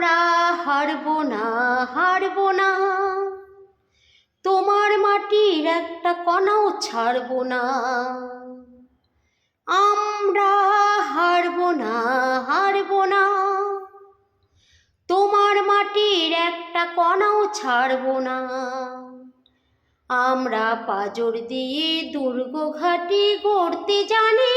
আমরা হারব না হারব না। তোমার মাটির একটা কণাও ছাড়ব না। আমরা হারব না হারব না। তোমার মাটির একটা কণাও ছাড়ব না। আমরা পাজর দিয়ে দুর্গ ঘাটি গড়তে জানি।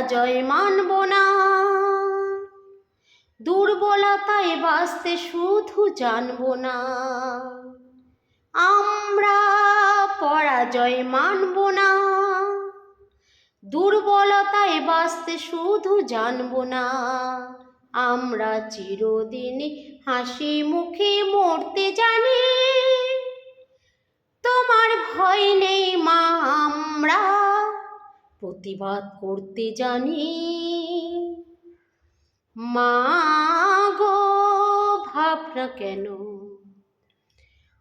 পরাজয় মানব না। দুর্বলতায় বাঁচতে শুধু জানব না। আমরা পরাজয় মানব না। দুর্বলতায় বাঁচতে শুধু জানব না। আমরা চিরদিন হাসি মুখে মরতে জানি। তোমার ভয় নেই প্রতিবাদ করতে জানি। মা গো, ভাবনা কেন?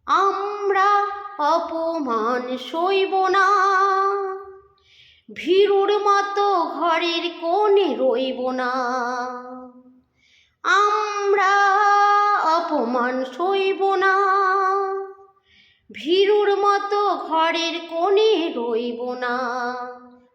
আমরা অপমান সইব না। ভীরুর মতো ঘরের কোণে রইব না। আমরা অপমান সইব না। ভীরুর মতো ঘরের কোণে রইব না।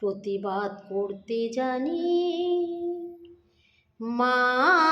প্রতিবাদ করতে জানি। মা